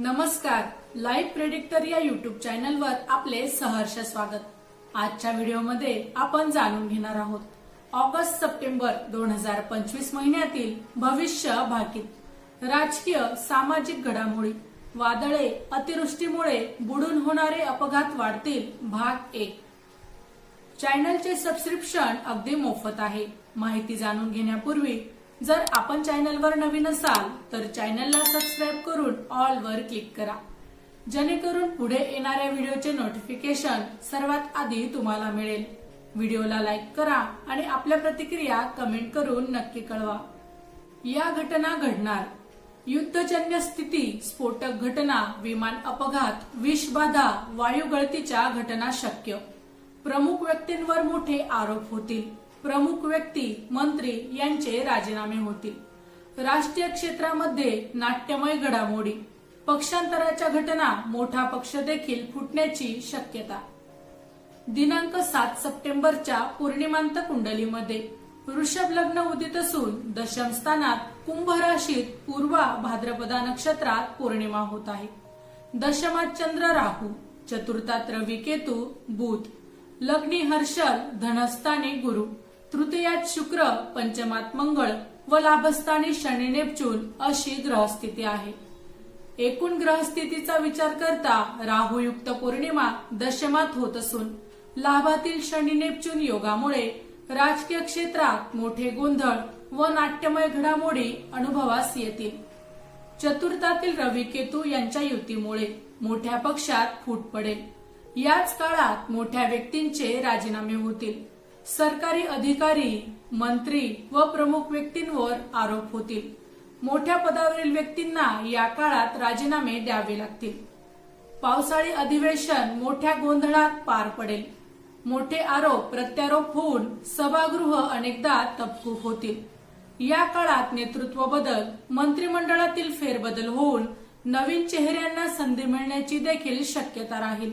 नमस्कार live predictor या YouTube चॅनलवर आपले सहर्ष स्वागत. आजच्या व्हिडिओमध्ये आपण जाणून घेणार आहोत ऑगस्ट सप्टेंबर दोन हजार पंचवीस महिन्यातील भविष्य भाकीत. राजकीय सामाजिक घडामोडी वादळे अतिवृष्टीमुळे बुडून होणारे अपघात वाढतील भाग एक. चॅनलचे सबस्क्रिप्शन अगदी मोफत आहे. माहिती जाणून घेण्यापूर्वी जर आपण चॅनलवर नवीन असाल तर चॅनलला सबस्क्राईब करून ऑल वर क्लिक करा. जेणेकरून पुढे येणाऱ्या व्हिडिओचे नोटिफिकेशन सर्वात आधी तुम्हाला मिळेल. व्हिडिओला लाईक करा आणि आपल्या प्रतिक्रिया कमेंट करून नक्की कळवा. या घटना घडणार. युद्धजन्य स्थिती स्फोटक घटना विमान अपघात विषबाधा वायू गळतीच्या घटना शक्य. प्रमुख व्यक्तींवर मोठे आरोप होतील. प्रमुख व्यक्ती मंत्री यांचे राजीनामे होतील. राष्ट्रीय क्षेत्रामध्ये नाट्यमय घडामोडी. पक्षांतराच्या घटना मोठा पक्ष देखील फुटण्याची शक्यता. दिनांक सात सप्टेंबरच्या पूर्णिमांत कुंडलीमध्ये. वृषभ लग्न उदित असून दशम स्थानात कुंभ राशीत पूर्वा भाद्रपदा नक्षत्रात पौर्णिमा होत आहे. दशमात चंद्र राहू चतुर्थात रवी केतू बुध. लग्नी हर्षल धनस्थानी गुरु. तृतीयात शुक्र पंचमात मंगळ व लाभस्थानी शनी नेपच्यून अशी ग्रहस्थिती आहे. एकूण ग्रहस्थितीचा विचार करता राहुयुक्त पौर्णिमा दशमात होत असून लाभातील शनी नेपच्यून योगामुळे राजकीय क्षेत्रात मोठे गोंधळ व नाट्यमय घडामोडी अनुभवास येतील. चतुर्थातील रवी केतू यांच्या युतीमुळे मोठ्या पक्षात फूट पडेल. याच काळात मोठ्या व्यक्तींचे राजीनामे होतील. सरकारी अधिकारी मंत्री व प्रमुख व्यक्तींवर आरोप होतील. मोठ्या पदावरील व्यक्तींना या काळात राजीनामे द्यावे लागतील. पावसाळी अधिवेशन मोठ्या गोंधळात पार पडेल. मोठे आरोप प्रत्यारोप होऊन सभागृह अनेकदा तपकूप होतील. या काळात नेतृत्व बदल मंत्रिमंडळातील फेरबदल होऊन नवीन चेहऱ्यांना संधी मिळण्याची देखील शक्यता राहील.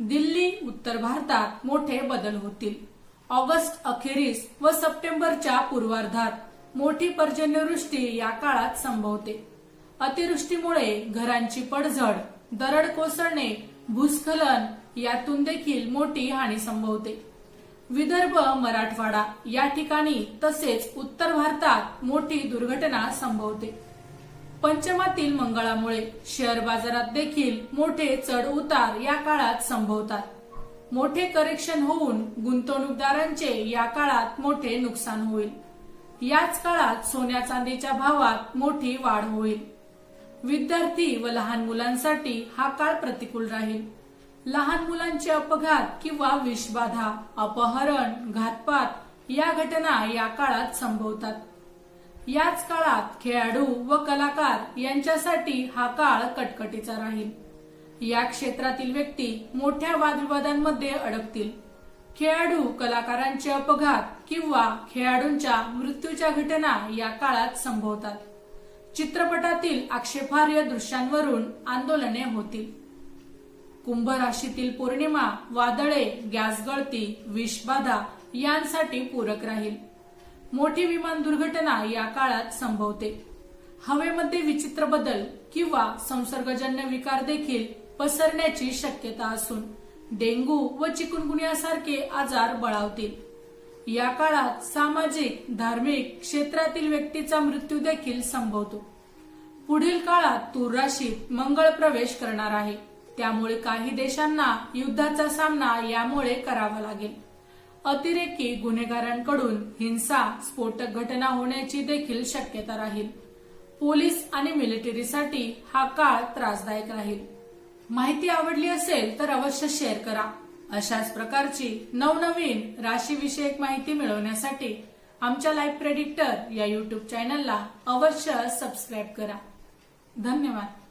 दिल्ली उत्तर भारतात मोठे बदल होतील. ऑगस्ट अखेरीस व सप्टेंबरच्या पूर्वार्धात मोठी पर्जन्यवृष्टी या काळात संभवते. अतिवृष्टीमुळे घरांची पडझड दरड कोसळणे भूस्खलन यातून देखील मोठी हानी संभवते. विदर्भ मराठवाडा या ठिकाणी तसेच उत्तर भारतात मोठी दुर्घटना संभवते. पंचमातील मंगळामुळे शेअर बाजारात देखील मोठे चढ उतार या काळात संभवतात. मोठे करेक्शन होऊन गुंतवणूकदारांचे या काळात मोठे नुकसान होईल. याच काळात सोन्या चांदीच्या भावात मोठी वाढ होईल. विद्यार्थी व लहान मुलांसाठी हा काळ प्रतिकूल राहील. लहान मुलांचे अपघात किंवा विषबाधा अपहरण घातपात या घटना या काळात संभवतात. याच काळात खेळाडू व कलाकार यांच्यासाठी हा काळ कटकटीचा राहील. या क्षेत्रातील व्यक्ती मोठ्या वादविवादांमध्ये अडकतील. खेळाडू कलाकारांचे अपघात किंवा खेळाडूंच्या मृत्यूच्या घटना या काळात संभवतात. चित्रपटातील आक्षेपार्ह दृश्यांवरून आंदोलने होतील. कुंभ राशीतील पौर्णिमा वादळे गॅस गळती विषबाधा यांसाठी पूरक राहील. मोठी विमान दुर्घटना या काळात संभवते. हवेमध्ये विचित्र बदल किंवा संसर्गजन्य विकार देखील पसरण्याची शक्यता असून डेंग्यू व चिकुनगुन्यासारखे आजार बळावतील. या काळात सामाजिक धार्मिक क्षेत्रातील व्यक्तीचा मृत्यू देखील संभवतो. पुढील काळात तूर राशीत मंगळ प्रवेश करणार आहे. त्यामुळे काही देशांना युद्धाचा सामना यामुळे करावा लागेल. अतिरेकी गुन्हेगारांकडून हिंसा स्फोटक घटना होण्याची देखील शक्यता राहील. पोलीस आणि मिलिटरीसाठी हा काळ त्रासदायक राहील. माहिती आवडली असेल तर अवश्य शेअर करा. अशाच प्रकारची नवनवीन राशीविषयक माहिती मिळवण्यासाठी आमच्या लाईफ प्रेडिक्टर या युट्यूब चॅनलला अवश्य सबस्क्राईब करा. धन्यवाद.